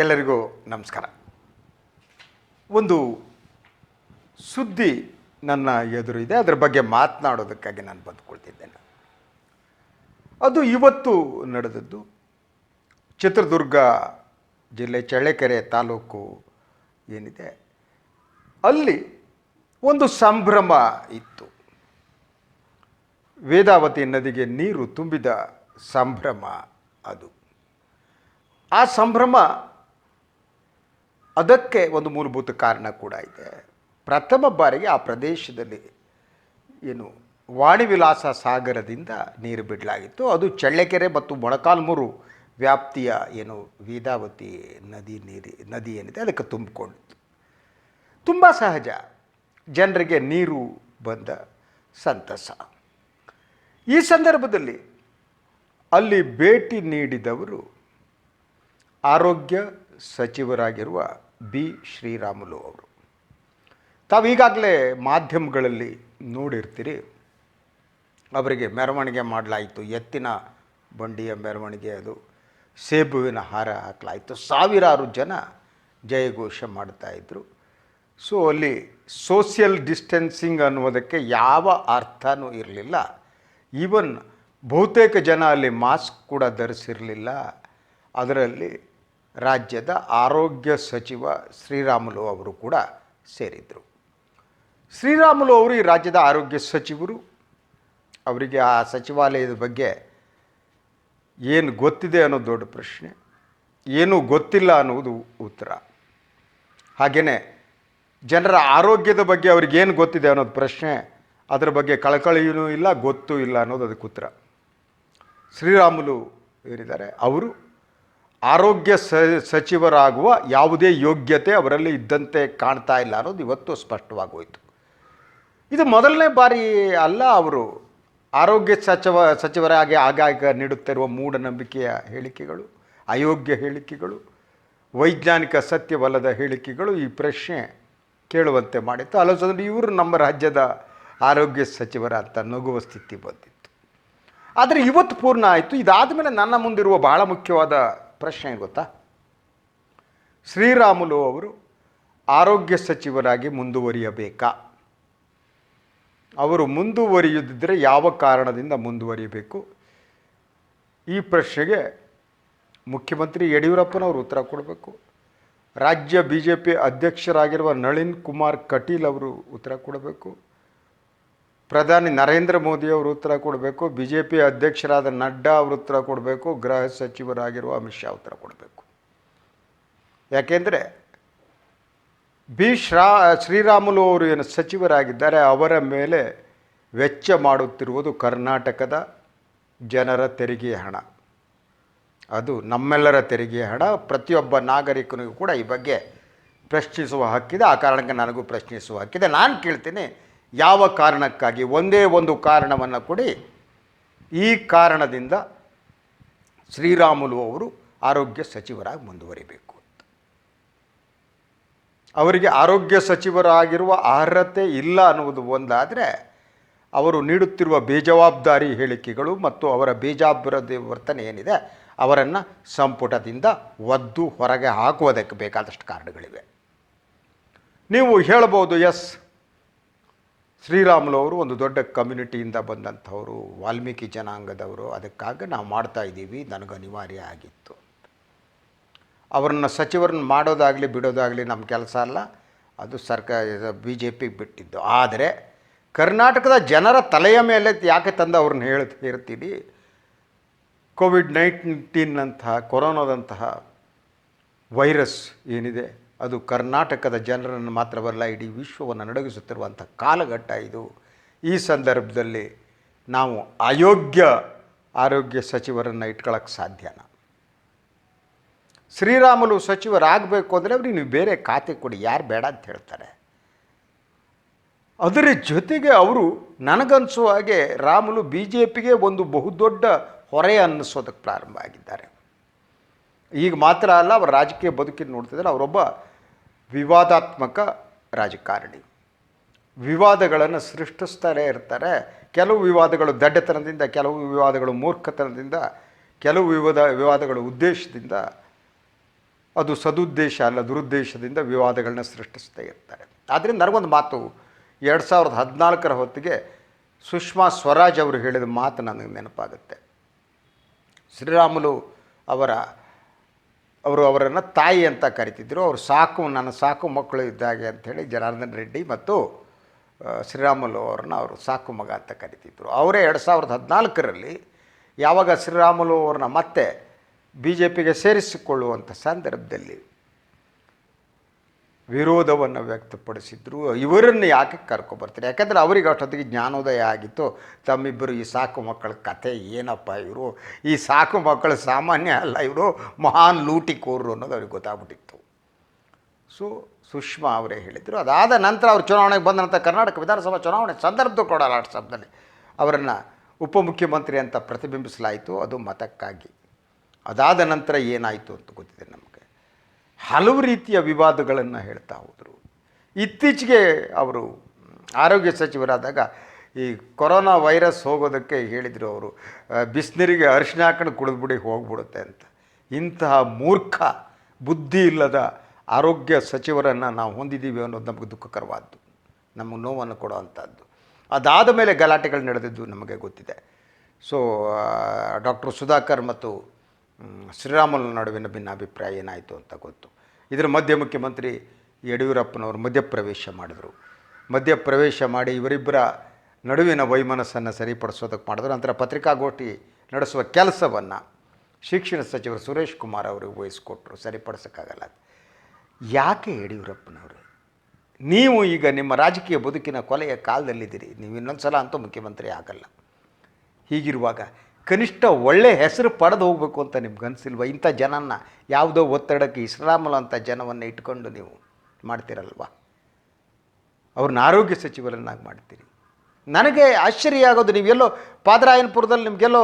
ಎಲ್ಲರಿಗೂ ನಮಸ್ಕಾರ. ಒಂದು ಸುದ್ದಿ ನನ್ನ ಎದುರು ಇದೆ, ಅದರ ಬಗ್ಗೆ ಮಾತನಾಡೋದಕ್ಕಾಗಿ ನಾನು ಬಂದುಕೊಳ್ತಿದ್ದೇನೆ. ಅದು ಇವತ್ತು ನಡೆದದ್ದು ಚಿತ್ರದುರ್ಗ ಜಿಲ್ಲೆ ಚಳ್ಳಕೆರೆ ತಾಲೂಕು ಏನಿದೆ, ಅಲ್ಲಿ ಒಂದು ಸಂಭ್ರಮ ಇತ್ತು. ವೇದಾವತಿ ನದಿಗೆ ನೀರು ತುಂಬಿದ ಸಂಭ್ರಮ ಅದು. ಆ ಸಂಭ್ರಮ ಅದಕ್ಕೆ ಒಂದು ಮೂಲಭೂತ ಕಾರಣ ಕೂಡ ಇದೆ. ಪ್ರಥಮ ಬಾರಿಗೆ ಆ ಪ್ರದೇಶದಲ್ಲಿ ಏನು ವಾಣಿವಿಲಾಸ ಸಾಗರದಿಂದ ನೀರು ಬಿಡಲಾಗಿತ್ತು. ಅದು ಚಳ್ಳಕೆರೆ ಮತ್ತು ಮೊಳಕಾಲ್ಮೂರು ವ್ಯಾಪ್ತಿಯ ಏನು ವೇದಾವತಿ ನದಿ ನೀರಿ, ನದಿ ಏನಿದೆ ಅದಕ್ಕೆ ತುಂಬಿಕೊಂಡಿತ್ತು. ತುಂಬ ಸಹಜ. ಜನರಿಗೆ ನೀರು ಬಂದ ಸಂತಸ. ಈ ಸಂದರ್ಭದಲ್ಲಿ ಅಲ್ಲಿ ಭೇಟಿ ನೀಡಿದವರು ಆರೋಗ್ಯ ಸಚಿವರಾಗಿರುವ ಬಿ. ಶ್ರೀರಾಮುಲು ಅವರು. ತಾವೀಗಾಗಲೇ ಮಾಧ್ಯಮಗಳಲ್ಲಿ ನೋಡಿರ್ತೀರಿ. ಅವರಿಗೆ ಮೆರವಣಿಗೆ ಮಾಡಲಾಯಿತು. ಎತ್ತಿನ ಬಂಡಿಯ ಮೆರವಣಿಗೆ ಅದು. ಸೇಬುವಿನ ಹಾರ ಹಾಕಲಾಯಿತು. ಸಾವಿರಾರು ಜನ ಜಯಘೋಷ ಮಾಡ್ತಾಯಿದ್ರು ಸೊ, ಅಲ್ಲಿ ಸೋಷಿಯಲ್ ಡಿಸ್ಟೆನ್ಸಿಂಗ್ ಅನ್ನುವುದಕ್ಕೆ ಯಾವ ಅರ್ಥನೂ ಇರಲಿಲ್ಲ. ಈವನ್ ಬಹುತೇಕ ಜನ ಅಲ್ಲಿ ಮಾಸ್ಕ್ ಕೂಡ ಧರಿಸಿರಲಿಲ್ಲ. ಅದರಲ್ಲಿ ರಾಜ್ಯದ ಆರೋಗ್ಯ ಸಚಿವ ಶ್ರೀರಾಮುಲು ಅವರು ಕೂಡ ಸೇರಿದರು. ಶ್ರೀರಾಮುಲು ಅವರು ಈ ರಾಜ್ಯದ ಆರೋಗ್ಯ ಸಚಿವರು. ಅವರಿಗೆ ಆ ಸಚಿವಾಲಯದ ಬಗ್ಗೆ ಏನು ಗೊತ್ತಿದೆ ಅನ್ನೋದು ದೊಡ್ಡ ಪ್ರಶ್ನೆ. ಏನೂ ಗೊತ್ತಿಲ್ಲ ಅನ್ನುವುದು ಉತ್ತರ. ಹಾಗೆಯೇ ಜನರ ಆರೋಗ್ಯದ ಬಗ್ಗೆ ಅವ್ರಿಗೇನು ಗೊತ್ತಿದೆ ಅನ್ನೋದು ಪ್ರಶ್ನೆ, ಅದರ ಬಗ್ಗೆ ಕಳಕಳಿಯೂ ಇಲ್ಲ, ಗೊತ್ತೂ ಇಲ್ಲ ಅನ್ನೋದು ಅದಕ್ಕೆ ಉತ್ತರ. ಶ್ರೀರಾಮುಲು ಏನಿದ್ದಾರೆ ಅವರು ಆರೋಗ್ಯ ಸ, ಸಚಿವರಾಗುವ ಯಾವುದೇ ಯೋಗ್ಯತೆ ಅವರಲ್ಲಿ ಇದ್ದಂತೆ ಕಾಣ್ತಾ ಇಲ್ಲ ಅನ್ನೋದು ಇವತ್ತು ಸ್ಪಷ್ಟವಾಗೋಯಿತು. ಇದು ಮೊದಲನೇ ಬಾರಿ ಅಲ್ಲ ಅವರು ಆರೋಗ್ಯ ಸಚಿವ, ಸಚಿವರಾಗಿ ಆಗಾಗ ನೀಡುತ್ತಿರುವ ಮೂಢನಂಬಿಕೆಯ ಹೇಳಿಕೆಗಳು, ಅಯೋಗ್ಯ ಹೇಳಿಕೆಗಳು, ವೈಜ್ಞಾನಿಕ ಸತ್ಯವಲ್ಲದ ಹೇಳಿಕೆಗಳು ಈ ಪ್ರಶ್ನೆ ಕೇಳುವಂತೆ ಮಾಡಿತ್ತು. ಆಲೋಚನೆ ಇವರು ನಮ್ಮ ರಾಜ್ಯದ ಆರೋಗ್ಯ ಸಚಿವರ ಅಂತ ನಗುವ ಸ್ಥಿತಿ ಬಂದಿತ್ತು. ಆದರೆ ಇವತ್ತು ಪೂರ್ಣ ಆಯಿತು. ಇದಾದ ಮೇಲೆ ನನ್ನ ಮುಂದಿರುವ ಬಹಳ ಮುಖ್ಯವಾದ ಪ್ರಶ್ನೆ ಗೊತ್ತಾ? ಶ್ರೀರಾಮುಲು ಅವರು ಆರೋಗ್ಯ ಸಚಿವರಾಗಿ ಮುಂದುವರಿಯಬೇಕಾ? ಅವರು ಮುಂದುವರಿಯದಿದ್ದರೆ ಯಾವ ಕಾರಣದಿಂದ ಮುಂದುವರಿಯಬೇಕು? ಈ ಪ್ರಶ್ನೆಗೆ ಮುಖ್ಯಮಂತ್ರಿ ಯಡಿಯೂರಪ್ಪನವರು ಉತ್ತರ ಕೊಡಬೇಕು. ರಾಜ್ಯ ಬಿ ಜೆ ಪಿ ಅಧ್ಯಕ್ಷರಾಗಿರುವ ನಳಿನ್ ಕುಮಾರ್ ಕಟೀಲ್ ಅವರು ಉತ್ತರ ಕೊಡಬೇಕು. ಪ್ರಧಾನಿ ನರೇಂದ್ರ ಮೋದಿಯವರು ಉತ್ತರ ಕೊಡಬೇಕು ಬಿ ಜೆ ಪಿ ಅಧ್ಯಕ್ಷರಾದ ನಡ್ಡಾ ಅವರು ಉತ್ತರ ಕೊಡಬೇಕು, ಗೃಹ ಸಚಿವರಾಗಿರುವ ಅಮಿತ್ ಶಾ ಉತ್ತರ ಕೊಡಬೇಕು. ಯಾಕೆಂದರೆ ಬಿ ಶ್ರಾ, ಶ್ರೀರಾಮುಲು ಅವರು ಏನು ಸಚಿವರಾಗಿದ್ದಾರೆ, ಅವರ ಮೇಲೆ ವೆಚ್ಚ ಮಾಡುತ್ತಿರುವುದು ಕರ್ನಾಟಕದ ಜನರ ತೆರಿಗೆ ಹಣ. ಅದು ನಮ್ಮೆಲ್ಲರ ತೆರಿಗೆ ಹಣ, ಪ್ರತಿಯೊಬ್ಬ ನಾಗರಿಕನಿಗೂ ಕೂಡ ಈ ಬಗ್ಗೆ ಪ್ರಶ್ನಿಸುವ ಹಕ್ಕಿದೆ. ಆ ಕಾರಣಕ್ಕೆ ನನಗೂ ಪ್ರಶ್ನಿಸುವ ಹಕ್ಕಿದೆ. ನಾನು ಕೇಳ್ತೀನಿ ಯಾವ ಕಾರಣಕ್ಕಾಗಿ? ಒಂದೇ ಒಂದು ಕಾರಣವನ್ನು ಕೊಡಿ. ಈ ಕಾರಣದಿಂದ ಶ್ರೀರಾಮುಲು ಅವರು ಆರೋಗ್ಯ ಸಚಿವರಾಗಿ ಮುಂದುವರಿಬೇಕು ಅಂತ. ಅವರಿಗೆ ಆರೋಗ್ಯ ಸಚಿವರಾಗಿರುವ ಅರ್ಹತೆ ಇಲ್ಲ ಅನ್ನುವುದು ಒಂದಾದರೆ, ಅವರು ನೀಡುತ್ತಿರುವ ಬೇಜವಾಬ್ದಾರಿ ಹೇಳಿಕೆಗಳು ಮತ್ತು ಅವರ ಬೇಜಾಬ್ದಾರಿ ವರ್ತನೆ ಏನಿದೆ, ಅವರನ್ನು ಸಂಪುಟದಿಂದ ಒದ್ದು ಹೊರಗೆ ಹಾಕುವುದಕ್ಕೆ ಬೇಕಾದಷ್ಟು ಕಾರಣಗಳಿವೆ. ನೀವು ಹೇಳ್ಬೋದು, ಎಸ್ ಶ್ರೀರಾಮುಲು ಅವರು ಒಂದು ದೊಡ್ಡ ಕಮ್ಯುನಿಟಿಯಿಂದ ಬಂದಂಥವರು, ವಾಲ್ಮೀಕಿ ಜನಾಂಗದವರು. ಅದಕ್ಕಾಗಿ ನಾವು ಮಾಡ್ತಾ ಇದ್ದೀವಿ. ನನಗೆ ಅನಿವಾರ್ಯ ಆಗಿತ್ತು. ಅವರನ್ನು ಸಚಿವರನ್ನ ಮಾಡೋದಾಗಲಿ, ಬಿಡೋದಾಗಲಿ ನಮ್ಮ ಕೆಲಸ ಅಲ್ಲ. ಅದು ಸರ್ಕಾರ ಬಿ ಜೆ ಪಿಗೆ ಬಿಟ್ಟಿದ್ದು. ಆದರೆ ಕರ್ನಾಟಕದ ಜನರ ತಲೆಯ ಮೇಲೆ ಯಾಕೆ ತಂದು ಅವ್ರನ್ನ ಹೇಳಿ ಹೇಳ್ತೀರಿ ಕೋವಿಡ್ ನೈನ್ಟೀನ್ನಂತಹ ಕೊರೋನಾದಂತಹ ವೈರಸ್ ಏನಿದೆ ಅದು ಕರ್ನಾಟಕದ ಜನರನ್ನು ಮಾತ್ರವಲ್ಲ ಇಡೀ ವಿಶ್ವವನ್ನು ನಡಗಿಸುತ್ತಿರುವಂಥ ಕಾಲಘಟ್ಟ ಇದು. ಈ ಸಂದರ್ಭದಲ್ಲಿ ನಾವು ಅಯೋಗ್ಯ ಆರೋಗ್ಯ ಸಚಿವರನ್ನು ಇಟ್ಕೊಳ್ಳೋಕ್ಕೆ ಸಾಧ್ಯನ? ಶ್ರೀರಾಮುಲು ಸಚಿವರಾಗಬೇಕು ಅಂದರೆ ಅವ್ರಿಗೆ ನೀವು ಬೇರೆ ಖಾತೆ ಕೊಡಿ, ಯಾರು ಬೇಡ ಅಂತ ಹೇಳ್ತಾರೆ. ಅದರ ಜೊತೆಗೆ ಅವರು ನನಗನ್ಸುವ ಹಾಗೆ ರಾಮುಲು ಬಿ ಜೆ ಪಿಗೆ ಒಂದು ಬಹುದೊಡ್ಡ ಹೊರೆ ಅನ್ನಿಸೋದಕ್ಕೆ ಪ್ರಾರಂಭ ಆಗಿದ್ದಾರೆ. ಈಗ ಮಾತ್ರ ಅಲ್ಲ, ಅವರ ರಾಜಕೀಯ ಬದುಕಿನ ನೋಡ್ತಿದ್ದಾರೆ. ಅವರೊಬ್ಬ ವಿವಾದಾತ್ಮಕ ರಾಜಕಾರಣಿ. ವಿವಾದಗಳನ್ನು ಸೃಷ್ಟಿಸ್ತಾರೆ ಇರ್ತಾರೆ. ಕೆಲವು ವಿವಾದಗಳು ದಡ್ಡತನದಿಂದ, ಕೆಲವು ವಿವಾದಗಳು ಮೂರ್ಖತನದಿಂದ, ಕೆಲವು ವಿವಾದ, ವಿವಾದಗಳು ಉದ್ದೇಶದಿಂದ, ಅದು ಸದುದ್ದೇಶ ಅಲ್ಲ, ದುರುದ್ದೇಶದಿಂದ ವಿವಾದಗಳನ್ನ ಸೃಷ್ಟಿಸ್ತಾ ಇರ್ತಾರೆ. ಆದ್ದರಿಂದ ನನಗೊಂದು ಮಾತು, ಎರಡು ಸಾವಿರದ ಹದಿನಾಲ್ಕರ ಹೊತ್ತಿಗೆ ಸುಷ್ಮಾ ಸ್ವರಾಜ್ ಅವರು ಹೇಳಿದ ಮಾತು ನನಗೆ ನೆನಪಾಗುತ್ತೆ. ಶ್ರೀರಾಮುಲು ಅವರ ಅವರು ಅವರನ್ನು ತಾಯಿ ಅಂತ ಕರಿತಿದ್ದರು ಅವರು ಸಾಕು, ನನ್ನ ಸಾಕು ಮಕ್ಕಳು ಇದ್ದಾಗೆ ಅಂಥೇಳಿ ಜನಾರ್ದನ್ ರೆಡ್ಡಿ ಮತ್ತು ಶ್ರೀರಾಮುಲು ಅವ್ರನ್ನ ಅವರು ಸಾಕು ಮಗ ಅಂತ ಕರಿತಿದ್ದರು ಅವರೇ ಎರಡು ಸಾವಿರದ ಹದಿನಾಲ್ಕರಲ್ಲಿ ಯಾವಾಗ ಶ್ರೀರಾಮುಲು ಅವ್ರನ್ನ ಮತ್ತೆ ಬಿ ಜೆ ಪಿಗೆ ಸೇರಿಸಿಕೊಳ್ಳುವಂಥ ಸಂದರ್ಭದಲ್ಲಿ ವಿರೋಧವನ್ನು ವ್ಯಕ್ತಪಡಿಸಿದ್ರು. ಇವರನ್ನು ಯಾಕೆ ಕರ್ಕೊಬರ್ತಾರೆ ಯಾಕಂದರೆ ಅವರಿಗೆ ಅಷ್ಟೊತ್ತಿಗೆ ಜ್ಞಾನೋದಯ ಆಗಿತ್ತು. ತಮ್ಮಿಬ್ಬರು ಈ ಸಾಕು ಮಕ್ಕಳ ಕತೆ ಏನಪ್ಪ ಇವರು? ಈ ಸಾಕು ಮಕ್ಕಳು ಸಾಮಾನ್ಯ ಅಲ್ಲ ಇವರು? ಮಹಾನ್ ಲೂಟಿಕೋರರು ಅನ್ನೋದು ಅವ್ರಿಗೆ ಗೊತ್ತಾಗ್ಬಿಟ್ಟಿತ್ತು. ಸೊ, ಸುಷ್ಮಾ ಅವರೇ ಹೇಳಿದರು. ಅದಾದ ನಂತರ ಅವರು ಚುನಾವಣೆಗೆ ಬಂದ ಕರ್ನಾಟಕ ವಿಧಾನಸಭಾ ಚುನಾವಣೆ ಸಂದರ್ಭದ ಕೊಡಲಾಟ ಸಭದಲ್ಲಿ ಅವರನ್ನು ಉಪಮುಖ್ಯಮಂತ್ರಿ ಅಂತ ಪ್ರತಿಬಿಂಬಿಸಲಾಯಿತು. ಅದು ಮತಕ್ಕಾಗಿ. ಅದಾದ ನಂತರ ಏನಾಯಿತು ಅಂತ ಗೊತ್ತಿದೆ ನಮಗೆ. ಹಲವು ರೀತಿಯ ವಿವಾದಗಳನ್ನು ಹೇಳ್ತಾ ಹೋದರು. ಇತ್ತೀಚೆಗೆ ಅವರು ಆರೋಗ್ಯ ಸಚಿವರಾದಾಗ ಈ ಕೊರೋನಾ ವೈರಸ್ ಹೋಗೋದಕ್ಕೆ ಹೇಳಿದರು ಅವರು ಬಿಸಿನೀರಿಗೆ ಅರಿಶಿನ ಹಾಕೊಂಡು ಕುಡಿದ್ಬಿಡಿ, ಹೋಗ್ಬಿಡುತ್ತೆ ಅಂತ. ಇಂತಹ ಮೂರ್ಖ, ಬುದ್ಧಿ ಇಲ್ಲದ ಆರೋಗ್ಯ ಸಚಿವರನ್ನು ನಾವು ಹೊಂದಿದ್ದೀವಿ ಅನ್ನೋದು ನಮಗೆ ದುಃಖಕರವಾದ್ದು. ನಮಗೆ ನೋವನ್ನು ಕೊಡುವಂಥದ್ದು. ಅದಾದ ಮೇಲೆ ಗಲಾಟೆಗಳು ನಡೆದಿದ್ದು ನಮಗೆ ಗೊತ್ತಿದೆ. ಸೊ ಡಾಕ್ಟರ್ ಸುಧಾಕರ್ ಮತ್ತು ಶ್ರೀರಾಮುಲು ನಡುವಿನ ಭಿನ್ನಾಭಿಪ್ರಾಯ ಏನಾಯಿತು ಅಂತ ಗೊತ್ತು. ಇದರ ಮಧ್ಯ ಮುಖ್ಯಮಂತ್ರಿ ಯಡಿಯೂರಪ್ಪನವರು ಮಧ್ಯಪ್ರವೇಶ ಮಾಡಿದರು. ಮಧ್ಯಪ್ರವೇಶ ಮಾಡಿ ಇವರಿಬ್ಬರ ನಡುವಿನ ವೈಮನಸ್ಸನ್ನು ಸರಿಪಡಿಸೋದಕ್ಕೆ ಮಾಡಿದ್ರು. ನಂತರ ಪತ್ರಿಕಾಗೋಷ್ಠಿ ನಡೆಸುವ ಕೆಲಸವನ್ನು ಶಿಕ್ಷಣ ಸಚಿವರು ಸುರೇಶ್ ಕುಮಾರ್ ಅವರಿಗೆ ವಹಿಸ್ಕೊಟ್ರು. ಸರಿಪಡಿಸೋಕ್ಕಾಗಲ್ಲ ಯಾಕೆ ಯಡಿಯೂರಪ್ಪನವರು? ನೀವು ಈಗ ನಿಮ್ಮ ರಾಜಕೀಯ ಬದುಕಿನ ಕೊಲೆಯ ಕಾಲದಲ್ಲಿದ್ದೀರಿ. ನೀವು ಇನ್ನೊಂದು ಸಲ ಅಂತೂ ಮುಖ್ಯಮಂತ್ರಿ ಆಗಲ್ಲ. ಹೀಗಿರುವಾಗ ಕನಿಷ್ಠ ಒಳ್ಳೆ ಹೆಸರು ಪಡೆದು ಹೋಗಬೇಕು ಅಂತ ನಿಮ್ಗೆ ಅನಿಸಿಲ್ವ? ಇಂಥ ಜನನ್ನ ಯಾವುದೋ ಒತ್ತಡಕ್ಕೆ ಇಸ್ಲಾಮಲ್ ಅಂತ ಜನವನ್ನು ಇಟ್ಕೊಂಡು ನೀವು ಮಾಡ್ತೀರಲ್ವ? ಅವ್ರನ್ನ ಆರೋಗ್ಯ ಸಚಿವರನ್ನಾಗಿ ಮಾಡ್ತೀರಿ. ನನಗೆ ಆಶ್ಚರ್ಯ ಆಗೋದು, ನೀವೆಲ್ಲೋ ಪಾದರಾಯನಪುರದಲ್ಲಿ ನಿಮಗೆಲ್ಲೋ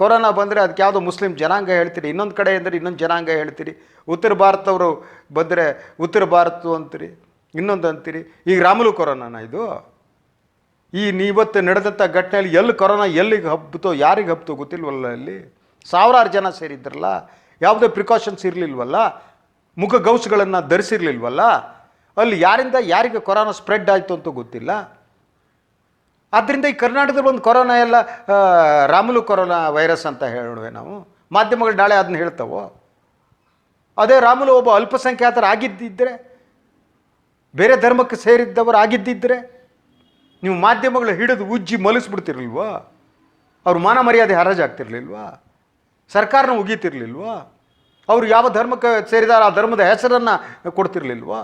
ಕೊರೋನಾ ಬಂದರೆ ಅದಕ್ಕೆ ಯಾವುದೋ ಮುಸ್ಲಿಂ ಜನಾಂಗ ಹೇಳ್ತೀರಿ, ಇನ್ನೊಂದು ಕಡೆ ಅಂದರೆ ಇನ್ನೊಂದು ಜನಾಂಗ ಹೇಳ್ತೀರಿ, ಉತ್ತರ ಭಾರತವರು ಬಂದರೆ ಉತ್ತರ ಭಾರತ ಅಂತೀರಿ, ಇನ್ನೊಂದು ಅಂತೀರಿ ಈಗ ರಾಮುಲು ಕೊರೋನಾನ ಇದು? ಈ ನೀವತ್ತು ನಡೆದಂಥ ಘಟನೆಯಲ್ಲಿ ಎಲ್ಲಿ ಕೊರೋನಾ ಎಲ್ಲಿಗೆ ಹಬ್ಬಿತೋ ಯಾರಿಗೆ ಹಬ್ಬಿತೋ ಗೊತ್ತಿಲ್ವಲ್ಲ ಅಲ್ಲಿ? ಸಾವಿರಾರು ಜನ ಸೇರಿದ್ರಲ್ಲ, ಯಾವುದೇ ಪ್ರಿಕಾಷನ್ಸ್ ಇರಲಿಲ್ವಲ್ಲ, ಮುಖ ಗೌಸ್ಗಳನ್ನು ಧರಿಸಿರ್ಲಿಲ್ವಲ್ಲ, ಅಲ್ಲಿ ಯಾರಿಂದ ಯಾರಿಗೆ ಕೊರೋನಾ ಸ್ಪ್ರೆಡ್ ಆಯಿತು ಅಂತ ಗೊತ್ತಿಲ್ಲ. ಆದ್ದರಿಂದ ಈ ಕರ್ನಾಟಕದಲ್ಲಿ ಒಂದು ಕೊರೋನಾ ಎಲ್ಲ ರಾಮುಲು ಕೊರೋನಾ ವೈರಸ್ ಅಂತ ಹೇಳುವೆ ನಾವು. ಮಾಧ್ಯಮಗಳು ನಾಳೆ ಅದನ್ನ ಹೇಳ್ತವೋ? ಅದೇ ರಾಮುಲು ಒಬ್ಬ ಅಲ್ಪಸಂಖ್ಯಾತರ ಆಗಿದ್ದಿದ್ದರೆ ಬೇರೆ ಧರ್ಮಕ್ಕೆ ಸೇರಿದ್ದವರು ಆಗಿದ್ದಿದ್ದರೆ ನೀವು ಮಾಧ್ಯಮಗಳು ಹಿಡಿದು ಉಜ್ಜಿ ಮಲಿಸ್ಬಿಡ್ತಿರ್ಲಿಲ್ವಾ? ಅವ್ರ ಮಾನ ಮರ್ಯಾದೆ ಹರಾಜಾಗ್ತಿರ್ಲಿಲ್ವಾ? ಸರ್ಕಾರನ ಉಗೀತಿರ್ಲಿಲ್ವಾ? ಅವರು ಯಾವ ಧರ್ಮಕ್ಕೆ ಸೇರಿದಾರ ಆ ಧರ್ಮದ ಹೆಸರನ್ನು ಕೊಡ್ತಿರ್ಲಿಲ್ವಾ?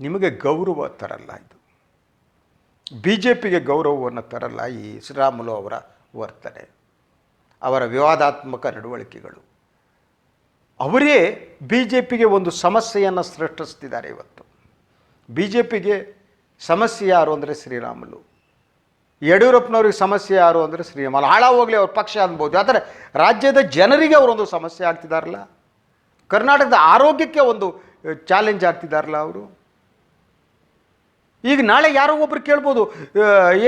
ನಿಮಗೆ ಗೌರವ ತರಲ್ಲ ಇದು. ಬಿ ಜೆ ಪಿಗೆ ಗೌರವವನ್ನು ತರಲ್ಲ ಈ ಶ್ರೀರಾಮುಲು ಅವರ ವರ್ತನೆ, ಅವರ ವಿವಾದಾತ್ಮಕ ನಡವಳಿಕೆಗಳು. ಅವರೇ ಬಿ ಜೆ ಪಿಗೆ ಒಂದು ಸಮಸ್ಯೆಯನ್ನು ಸೃಷ್ಟಿಸ್ತಿದ್ದಾರೆ ಇವತ್ತು. ಬಿ ಜೆ ಪಿಗೆ ಸಮಸ್ಯೆ ಯಾರು ಅಂದರೆ ಶ್ರೀರಾಮುಲು. ಯಡಿಯೂರಪ್ಪನವ್ರಿಗೆ ಸಮಸ್ಯೆ ಯಾರು ಅಂದರೆ ಶ್ರೀರಾಮುಲು. ಹಾಳಾಗೋಗ್ಲಿ ಅವ್ರ ಪಕ್ಷ ಅನ್ಬೋದು. ಆದರೆ ರಾಜ್ಯದ ಜನರಿಗೆ ಅವರೊಂದು ಸಮಸ್ಯೆ ಆಗ್ತಿದಾರಲ್ಲ. ಕರ್ನಾಟಕದ ಆರೋಗ್ಯಕ್ಕೆ ಒಂದು ಚಾಲೆಂಜ್ ಆಗ್ತಿದಾರಲ್ಲ ಅವರು. ಈಗ ನಾಳೆ ಯಾರೋ ಒಬ್ರು ಕೇಳ್ಬೋದು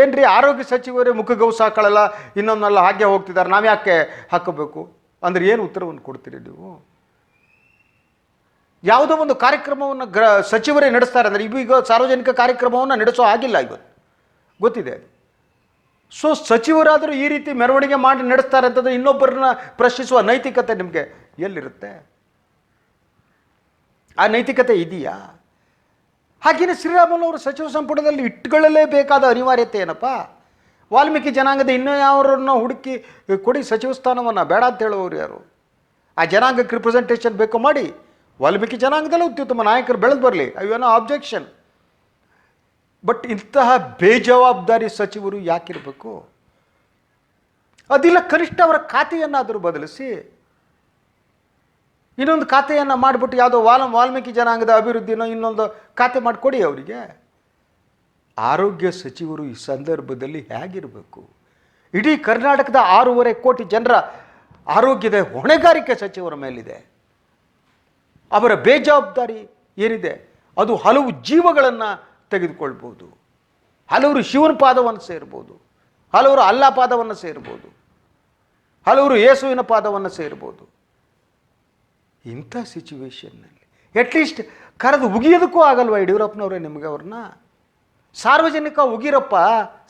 ಏನ್ರಿ ಆರೋಗ್ಯ ಸಚಿವರೇ ಮುಖಗೌಸ್ ಹಾಕೊಳ್ಳಲ್ಲ ಇನ್ನೊಂದಲ್ಲ ಹಾಗೆ ಹೋಗ್ತಿದ್ದಾರೆ ನಾವು ಯಾಕೆ ಹಾಕಬೇಕು? ಅಂದ್ರೆ ಏನು ಉತ್ತರವನ್ನು ಕೊಡ್ತೀರಿ ನೀವು? ಯಾವುದೋ ಒಂದು ಕಾರ್ಯಕ್ರಮವನ್ನು ಗ್ರ ಸಚಿವರೇ ನಡೆಸ್ತಾರೆ. ಅಂದರೆ ಈಗ ಸಾರ್ವಜನಿಕ ಕಾರ್ಯಕ್ರಮವನ್ನು ನಡೆಸೋ ಆಗಿಲ್ಲ ಇವತ್ತು. ಗೊತ್ತಿದೆ ಸೊ ಸಚಿವರಾದರೂ ಈ ರೀತಿ ಮೆರವಣಿಗೆ ಮಾಡಿ ನಡೆಸ್ತಾರೆ ಅಂತಂದ್ರೆ ಇನ್ನೊಬ್ಬರನ್ನ ಪ್ರಶ್ನಿಸುವ ನೈತಿಕತೆ ನಿಮಗೆ ಎಲ್ಲಿರುತ್ತೆ? ಆ ನೈತಿಕತೆ ಇದೆಯಾ? ಹಾಗೆಯೇ ಶ್ರೀರಾಮನ್ ಅವರು ಸಚಿವ ಸಂಪುಟದಲ್ಲಿ ಇಟ್ಟುಕೊಳ್ಳಲೇಬೇಕಾದ ಅನಿವಾರ್ಯತೆ ಏನಪ್ಪ? ವಾಲ್ಮೀಕಿ ಜನಾಂಗದ ಇನ್ನೂ ಯಾವರನ್ನು ಹುಡುಕಿ ಕೊಡಿ ಸಚಿವ ಸ್ಥಾನವನ್ನು, ಬೇಡ ಅಂತ ಹೇಳುವವರು ಯಾರು? ಆ ಜನಾಂಗಕ್ಕೆ ರಿಪ್ರೆಸೆಂಟೇಷನ್ ಬೇಕು ಮಾಡಿ ವಾಲ್ಮೀಕಿ ಜನಾಂಗದಲ್ಲೂ ಅತ್ಯುತ್ತಮ ನಾಯಕರು ಬೆಳೆದು ಬರಲಿ. ಅವೇನೋ ಆಬ್ಜೆಕ್ಷನ್ ಬಟ್ ಇಂತಹ ಬೇಜವಾಬ್ದಾರಿ ಸಚಿವರು ಯಾಕಿರಬೇಕು? ಅದಿಲ್ಲ, ಕನಿಷ್ಠ ಅವರ ಖಾತೆಯನ್ನಾದರೂ ಬದಲಿಸಿ. ಇನ್ನೊಂದು ಖಾತೆಯನ್ನು ಮಾಡಿಬಿಟ್ಟು ಯಾವುದೋ ವಾಲ್, ವಾಲ್ಮೀಕಿ ಜನಾಂಗದ ಅಭಿವೃದ್ಧಿನೋ ಇನ್ನೊಂದು ಖಾತೆ ಮಾಡಿಕೊಡಿ ಅವರಿಗೆ. ಆರೋಗ್ಯ ಸಚಿವರು ಈ ಸಂದರ್ಭದಲ್ಲಿ ಹೇಗಿರಬೇಕು? ಇಡೀ ಕರ್ನಾಟಕದ ಆರೂವರೆ ಕೋಟಿ ಜನರ ಆರೋಗ್ಯದ ಹೊಣೆಗಾರಿಕೆ ಸಚಿವರ ಮೇಲಿದೆ. ಅವರ ಬೇಜವಾಬ್ದಾರಿ ಏನಿದೆ? ಅದು ಹಲವು ಜೀವಗಳನ್ನು ತೆಗೆದುಕೊಳ್ಬೋದು. ಹಲವರು ಶಿವನ ಪಾದವನ್ನು ಸೇರ್ಬೋದು. ಹಲವರು ಅಲ್ಲ ಪಾದವನ್ನು ಸೇರ್ಬೋದು. ಹಲವರು ಯೇಸುವಿನ ಪಾದವನ್ನು ಸೇರ್ಬೋದು. ಇಂಥ ಸಿಚುವೇಶನ್ನಲ್ಲಿ ಅಟ್ಲೀಸ್ಟ್ ಕರೆದು ಉಗಿಯೋದಕ್ಕೂ ಆಗಲ್ವ ಯಡಿಯೂರಪ್ಪನವರೇ ನಿಮಗೆ ಅವ್ರನ್ನ? ಸಾರ್ವಜನಿಕ ಉಗಿರಪ್ಪ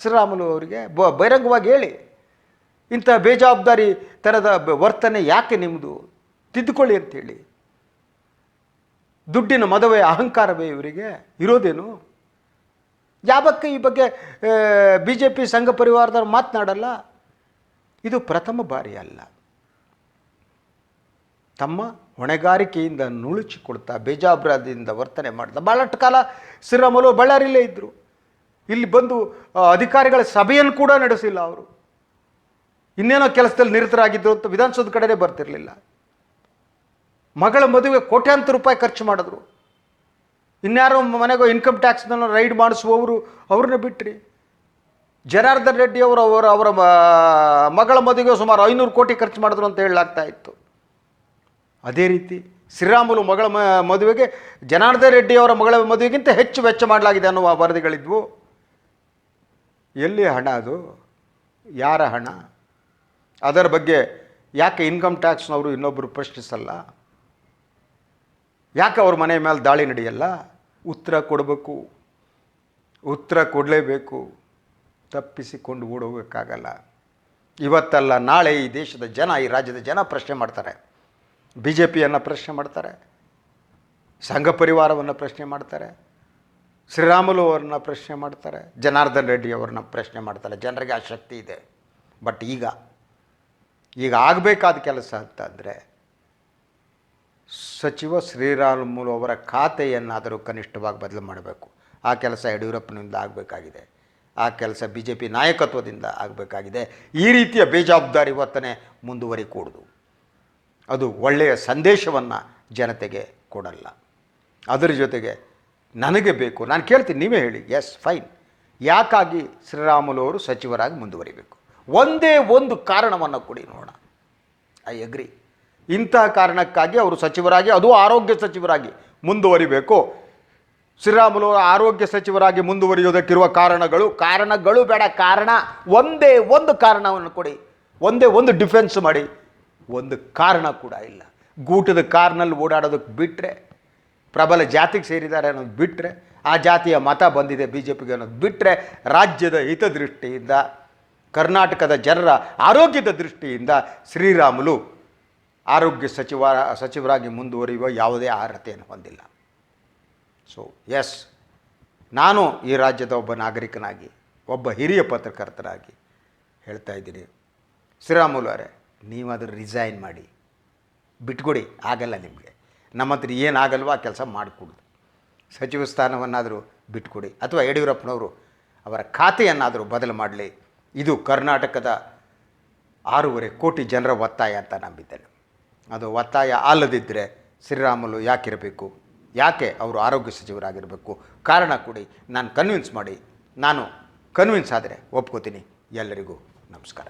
ಶ್ರೀರಾಮುಲು ಅವರಿಗೆ ಬ ಬಹಿರಂಗವಾಗಿ ಹೇಳಿ. ಇಂಥ ಬೇಜವಾಬ್ದಾರಿ ಥರದ ವರ್ತನೆ ಯಾಕೆ ನಿಮ್ಮದು ತಿದ್ದುಕೊಳ್ಳಿ ಅಂತೇಳಿ. ದುಡ್ಡಿನ ಮದುವೆ ಅಹಂಕಾರವೇ ಇವರಿಗೆ? ಇರೋದೇನು? ಯಾವಕ್ಕೆ ಈ ಬಗ್ಗೆ ಬಿ ಜೆ ಪಿ ಸಂಘ ಪರಿವಾರದವ್ರು ಮಾತನಾಡಲ್ಲ? ಇದು ಪ್ರಥಮ ಬಾರಿ ಅಲ್ಲ. ತಮ್ಮ ಹೊಣೆಗಾರಿಕೆಯಿಂದ ನುಳುಚಿಕೊಳ್ತಾ, ಬೇಜಾಬ್ರಾದಿಂದ ವರ್ತನೆ ಮಾಡ್ತಾ ಭಾಳಷ್ಟು ಕಾಲ ಶ್ರೀರಾಮಲು ಬಳ್ಳಾರಿಯಲ್ಲೇ ಇದ್ದರು ಇಲ್ಲಿ ಬಂದು ಅಧಿಕಾರಿಗಳ ಸಭೆಯನ್ನು ಕೂಡ ನಡೆಸಿಲ್ಲ ಅವರು. ಇನ್ನೇನೋ ಕೆಲಸದಲ್ಲಿ ನಿರತರಾಗಿದ್ದರು ಅಂತ ವಿಧಾನಸೌಧ ಕಡೆಯೇ ಬರ್ತಿರಲಿಲ್ಲ. ಮಗಳ ಮದುವೆ ಕೋಟ್ಯಾಂತರ ರೂಪಾಯಿ ಖರ್ಚು ಮಾಡಿದ್ರು. ಇನ್ಯಾರೋ ಮನೆಗೋ ಇನ್ಕಮ್ ಟ್ಯಾಕ್ಸ್ನ ರೈಡ್ ಮಾಡಿಸುವವರು ಅವ್ರನ್ನ ಬಿಟ್ರಿ. ಜನಾರ್ದನ್ ರೆಡ್ಡಿ ಅವರು ಅವರ ಅವರ ಮಗಳ ಮದುವೆಗೆ ಸುಮಾರು ಐನೂರು ಕೋಟಿ ಖರ್ಚು ಮಾಡಿದ್ರು ಅಂತ ಹೇಳಲಾಗ್ತಾ ಇತ್ತು. ಅದೇ ರೀತಿ ಶ್ರೀರಾಮುಲು ಮಗಳ ಮ, ಮದುವೆಗೆ ಜನಾರ್ದನ್ ರೆಡ್ಡಿ ಅವರ ಮಗಳ ಮದುವೆಗಿಂತ ಹೆಚ್ಚು ವೆಚ್ಚ ಮಾಡಲಾಗಿದೆ ಅನ್ನುವ ವರದಿಗಳಿದ್ವು. ಎಲ್ಲಿ ಹಣ ಅದು? ಯಾರ ಹಣ? ಅದರ ಬಗ್ಗೆ ಯಾಕೆ ಇನ್ಕಮ್ ಟ್ಯಾಕ್ಸ್ನವರು ಇನ್ನೊಬ್ಬರು ಪ್ರಶ್ನಿಸಲ್ಲ? ಯಾಕೆ ಅವ್ರ ಮನೆ ಮೇಲೆ ದಾಳಿ ನಡೆಯಲ್ಲ? ಉತ್ತರ ಕೊಡಬೇಕು. ಉತ್ತರ ಕೊಡಲೇಬೇಕು. ತಪ್ಪಿಸಿಕೊಂಡು ಓಡೋಗೋಕ್ಕಾಗಲ್ಲ. ಇವತ್ತಲ್ಲ, ನಾಳೆ ಈ ದೇಶದ ಜನ, ಈ ರಾಜ್ಯದ ಜನ ಪ್ರಶ್ನೆ ಮಾಡ್ತಾರೆ. ಬಿ ಜೆ ಪಿಯನ್ನು ಪ್ರಶ್ನೆ ಮಾಡ್ತಾರೆ. ಸಂಘ ಪರಿವಾರವನ್ನು ಪ್ರಶ್ನೆ ಮಾಡ್ತಾರೆ. ಶ್ರೀರಾಮುಲು ಅವ್ರನ್ನ ಪ್ರಶ್ನೆ ಮಾಡ್ತಾರೆ. ಜನಾರ್ದನ್ ರೆಡ್ಡಿ ಅವ್ರನ್ನ ಪ್ರಶ್ನೆ ಮಾಡ್ತಾರೆ. ಜನರಿಗೆ ಆ ಶಕ್ತಿ ಇದೆ. ಬಟ್ ಈಗ ಈಗ ಆಗಬೇಕಾದ ಕೆಲಸ ಅಂತಂದರೆ ಸಚಿವ ಶ್ರೀರಾಮುಲು ಅವರ ಖಾತೆಯನ್ನಾದರೂ ಕನಿಷ್ಠವಾಗಿ ಬದಲು ಮಾಡಬೇಕು. ಆ ಕೆಲಸ ಯಡಿಯೂರಪ್ಪನಿಂದ ಆಗಬೇಕಾಗಿದೆ. ಆ ಕೆಲಸ ಬಿ ಜೆ ಪಿ ನಾಯಕತ್ವದಿಂದ ಆಗಬೇಕಾಗಿದೆ. ಈ ರೀತಿಯ ಬೇಜವಾಬ್ದಾರಿ ವರ್ತನೆ ಮುಂದುವರಿಕೂಡದು. ಅದು ಒಳ್ಳೆಯ ಸಂದೇಶವನ್ನು ಜನತೆಗೆ ಕೊಡಲ್ಲ. ಅದರ ಜೊತೆಗೆ ನನಗೆ ಬೇಕು. ನಾನು ಕೇಳ್ತೀನಿ, ನೀವೇ ಹೇಳಿ. ಎಸ್ ಫೈನ್ ಯಾಕಾಗಿ ಶ್ರೀರಾಮುಲು ಅವರು ಸಚಿವರಾಗಿ ಮುಂದುವರಿಬೇಕು? ಒಂದೇ ಒಂದು ಕಾರಣವನ್ನು ಕೊಡಿ ನೋಡೋಣ. ಐ ಅಗ್ರಿ ಇಂಥ ಕಾರಣಕ್ಕಾಗಿ ಅವರು ಸಚಿವರಾಗಿ, ಅದು ಆರೋಗ್ಯ ಸಚಿವರಾಗಿ ಮುಂದುವರಿಬೇಕು. ಶ್ರೀರಾಮುಲು ಆರೋಗ್ಯ ಸಚಿವರಾಗಿ ಮುಂದುವರಿಯೋದಕ್ಕಿರುವ ಕಾರಣಗಳು ಕಾರಣಗಳು ಬೇಡ. ಕಾರಣ ಒಂದೇ ಒಂದು ಕಾರಣವನ್ನು ಕೊಡಿ. ಒಂದೇ ಒಂದು ಡಿಫೆನ್ಸ್ ಮಾಡಿ. ಒಂದು ಕಾರಣ ಕೂಡ ಇಲ್ಲ. ಗೂಟದ ಕಾರ್ನಲ್ಲಿ ಓಡಾಡೋದಕ್ಕೆ ಬಿಟ್ಟರೆ ಪ್ರಬಲ ಜಾತಿಗೆ ಸೇರಿದ್ದಾರೆ ಅನ್ನೋದು ಬಿಟ್ಟರೆ ಆ ಜಾತಿಯ ಮತ ಬಂದಿದೆ ಬಿ ಜೆ ಪಿಗೆ ಅನ್ನೋದು ಬಿಟ್ಟರೆ ರಾಜ್ಯದ ಹಿತದೃಷ್ಟಿಯಿಂದ, ಕರ್ನಾಟಕದ ಜನರ ಆರೋಗ್ಯದ ದೃಷ್ಟಿಯಿಂದ ಶ್ರೀರಾಮುಲು ಆರೋಗ್ಯ ಸಚಿವ, ಸಚಿವರಾಗಿ ಮುಂದುವರಿಯುವ ಯಾವುದೇ ಅರ್ಹತೆಯನ್ನು ಹೊಂದಿಲ್ಲ. ಸೊ ಎಸ್ ನಾನು ಈ ರಾಜ್ಯದ ಒಬ್ಬ ನಾಗರಿಕನಾಗಿ, ಒಬ್ಬ ಹಿರಿಯ ಪತ್ರಕರ್ತರಾಗಿ ಹೇಳ್ತಾ ಇದ್ದೀನಿ. ಶ್ರೀರಾಮುಲು ಅವರೇ ನೀವು ಅದನ್ನು ರಿಸೈನ್ ಮಾಡಿ, ಬಿಟ್ಕೊಡಿ, ಆಗಲ್ಲ ನಿಮಗೆ. ನಮ್ಮ ಹತ್ರ ಏನಾಗಲ್ವೋ ಆ ಕೆಲಸ ಮಾಡಿಕೊಡು ಸಚಿವ ಸ್ಥಾನವನ್ನಾದರೂ ಬಿಟ್ಕೊಡಿ. ಅಥವಾ ಯಡಿಯೂರಪ್ಪನವರು ಅವರ ಖಾತೆಯನ್ನಾದರೂ ಬದಲು ಮಾಡಲಿ. ಇದು ಕರ್ನಾಟಕದ ಆರೂವರೆ ಕೋಟಿ ಜನರ ಒತ್ತಾಯ ಅಂತ ನಂಬಿದ್ದೇನೆ. ಅದು ಒತ್ತಾಯ ಅಲ್ಲದಿದ್ದರೆ ಶ್ರೀರಾಮುಲು ಯಾಕಿರಬೇಕು? ಯಾಕೆ ಅವರು ಆರೋಗ್ಯ ಸಚಿವರಾಗಿರಬೇಕು? ಕಾರಣ ಕೊಡಿ, ನಾನು ಕನ್ವಿನ್ಸ್ ಮಾಡಿ. ನಾನು ಕನ್ವಿನ್ಸ್ ಆದರೆ ಒಪ್ಕೋತೀನಿ. ಎಲ್ಲರಿಗೂ ನಮಸ್ಕಾರ.